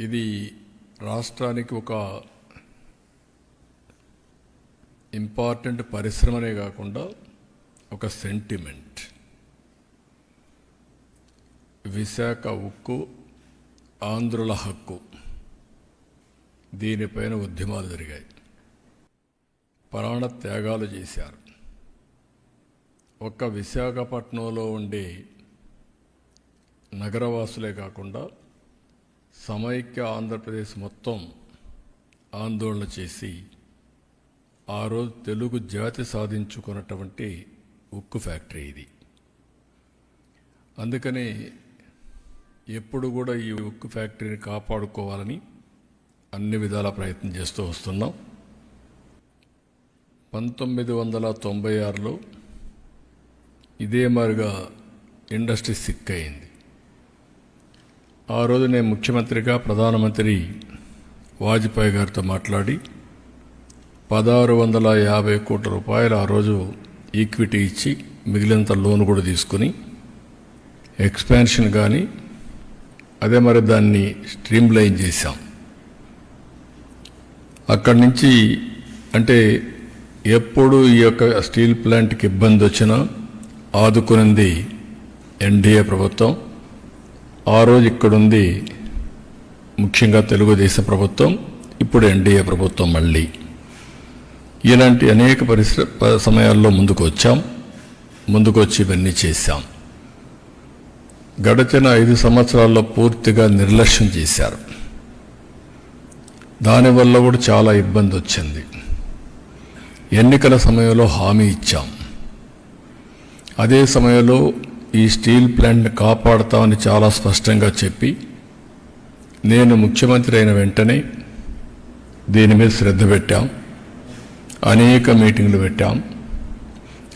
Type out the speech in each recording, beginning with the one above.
ఇది రాష్ట్రానికి ఒక ఇంపార్టెంట్ పరిశ్రమనే కాకుండా ఒక సెంటిమెంట్. విశాఖ ఉక్కు ఆంధ్రుల హక్కు. దీనిపైన ఉద్యమాలు జరిగాయి. ప్రాణ త్యాగాలు చేశారు. ఒక్క విశాఖపట్నంలో ఉండే నగరవాసులే కాకుండా సమైక్య ఆంధ్రప్రదేశ్ మొత్తం ఆందోళన చేసి ఆ రోజు తెలుగు జాతి సాధించుకున్నటువంటి ఉక్కు ఫ్యాక్టరీ ఇది. అందుకని ఎప్పుడు కూడా ఈ ఉక్కు ఫ్యాక్టరీని కాపాడుకోవాలని అన్ని విధాల ప్రయత్నం చేస్తూ వస్తున్నాం. పంతొమ్మిది వందల తొంభై ఆరులో ఇదే మారిగా ఇండస్ట్రీ సిక్ అయింది. ఆ రోజు నేను ముఖ్యమంత్రిగా ప్రధానమంత్రి వాజ్పేయి గారితో మాట్లాడి పదహారు వందల యాభై కోట్ల రూపాయలు ఆ రోజు ఈక్విటీ ఇచ్చి మిగిలినంత లోన్ కూడా తీసుకుని ఎక్స్పాన్షన్ కానీ అదే మరి దాన్ని స్ట్రీమ్లైన్ చేశాం. అక్కడి నుంచి అంటే ఎప్పుడు ఈ యొక్క స్టీల్ ప్లాంట్కి ఇబ్బంది వచ్చినా ఆదుకునింది ఎన్డీఏ ప్రభుత్వం. ఆ రోజు ఇక్కడుంది ముఖ్యంగా తెలుగుదేశ ప్రభుత్వం ఇప్పుడు ఎన్డీఏ ప్రభుత్వం మళ్ళీ. ఇలాంటి అనేక పరిశ్ర ప- సమయాల్లో ముందుకు వచ్చాం ముందుకు వచ్చి ఇవన్నీ చేశాం. గడచిన ఐదు సంవత్సరాల్లో పూర్తిగా నిర్లక్ష్యం చేశారు. దానివల్ల కూడా చాలా ఇబ్బంది వచ్చింది. ఎన్నికల సమయంలో హామీ ఇచ్చాం. అదే సమయంలో ఈ స్టీల్ ప్లాంట్ని కాపాడతామని చాలా స్పష్టంగా చెప్పి నేను ముఖ్యమంత్రి అయిన వెంటనే దీని మీద శ్రద్ధ పెట్టాం. అనేక మీటింగ్లు పెట్టాం.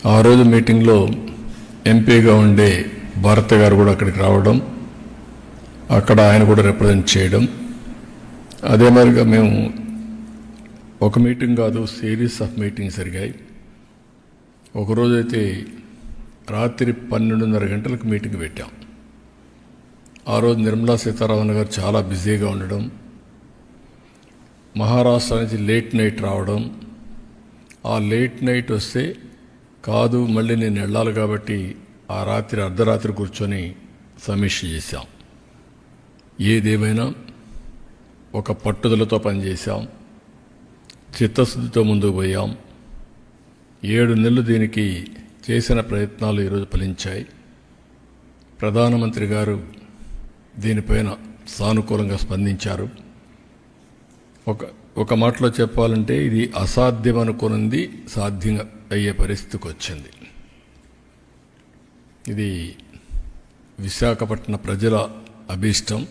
ఆ రోజు మీటింగ్లో ఎంపీగా ఉండే భారత గారు కూడా అక్కడికి రావడం అక్కడ ఆయన కూడా రిప్రజెంట్ చేయడం. అదే మాదిరిగా మేము ఒక మీటింగ్ కాదు సిరీస్ ఆఫ్ మీటింగ్స్ జరిగాయి. ఒకరోజైతే రాత్రి పన్నెండున్నర గంటలకు మీటింగ్ పెట్టాం. ఆ రోజు నిర్మలా సీతారామన్ గారు చాలా బిజీగా ఉండడం మహారాష్ట్ర నుంచి లేట్ నైట్ రావడం. ఆ లేట్ నైట్ వస్తే కాదు మళ్ళీ నేను వెళ్ళాలి కాబట్టి ఆ రాత్రి అర్ధరాత్రి కూర్చొని సమీక్ష చేశాం. ఏదేమైనా ఒక పట్టుదలతో పనిచేశాం. చిత్తశుద్ధితో ముందుకు పోయాం. ఏడు నెలలు దీనికి చేసిన ప్రయత్నాలు ఈరోజు ఫలించాయి. ప్రధానమంత్రి గారు దీనిపైన సానుకూలంగా స్పందించారు. ఒక ఒక మాటలో చెప్పాలంటే ఇది అసాధ్యం అనుకున్నది సాధ్యం అయ్యే పరిస్థితికి వచ్చింది. ఇది విశాఖపట్నం ప్రజల అభీష్టం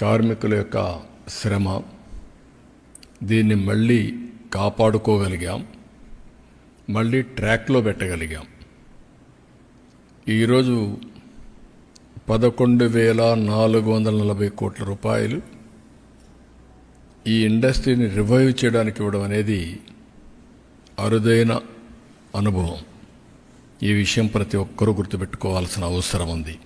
కార్మికుల యొక్క శ్రమ. దీన్ని మళ్ళీ కాపాడుకోగలిగాం. మళ్ళీ ట్రాక్లో పెట్టగలిగాం. ఈరోజు పదకొండు వేల నాలుగు వందల నలభై కోట్ల రూపాయలు ఈ ఇండస్ట్రీని రివైవ్ చేయడానికి ఇవ్వడం అనేది అరుదైన అనుభవం. ఈ విషయం ప్రతి ఒక్కరూ గుర్తుపెట్టుకోవాల్సిన అవసరం ఉంది.